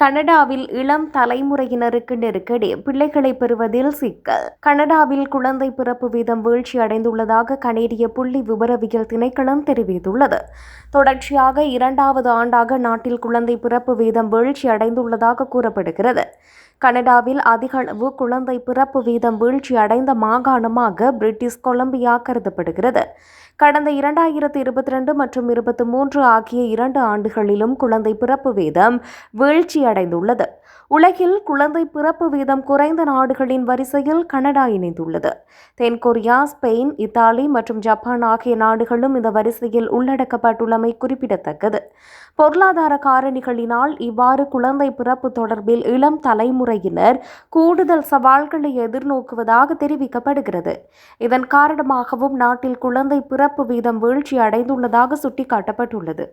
கனடாவில் இளம் தலைமுறையினருக்கு நெருக்கடி பிள்ளைகளை பெறுவதில் சிக்கல். கனடாவில் குழந்தை பிறப்பு வீதம் வீழ்ச்சி அடைந்துள்ளதாக கனேடிய புள்ளி விவரவியல் திணைக்களம் தெரிவித்துள்ளது. தொடர்ச்சியாக இரண்டாவது ஆண்டாக நாட்டில் குழந்தை பிறப்பு வீதம் வீழ்ச்சி அடைந்துள்ளதாக கூறப்படுகிறது. கனடாவில் அதிகளவு குழந்தை பிறப்பு வீதம் வீழ்ச்சி அடைந்த மாகாணமாக பிரிட்டிஷ் கொலம்பியா கருதப்படுகிறது. கடந்த இரண்டாயிரத்து இருபத்தி ரெண்டு மற்றும் இருபத்தி மூன்று ஆகிய இரண்டு ஆண்டுகளிலும் குழந்தை பிறப்பு வீதம் வீழ்ச்சியடைந்துள்ளது. உலகில் குழந்தை பிறப்பு வீதம் குறைந்த நாடுகளின் வரிசையில் கனடா இணைந்துள்ளது. தென்கொரியா ஸ்பெயின் இத்தாலி மற்றும் ஜப்பான் ஆகிய நாடுகளும் இந்த வரிசையில் உள்ளடக்கப்பட்டுள்ளமை குறிப்பிடத்தக்கது. பொருளாதார காரணிகளினால் இவ்வாறு குழந்தை பிறப்பு தொடர்பில் இளம் தலைமுறையினர் கூடுதல் சவால்களை எதிர்நோக்குவதாக தெரிவிக்கப்படுகிறது. இதன் காரணமாகவும் நாட்டில் குழந்தை பிறப்பு வீதம் வீழ்ச்சி அடைந்துள்ளதாக சுட்டிக்காட்டப்பட்டுள்ளது.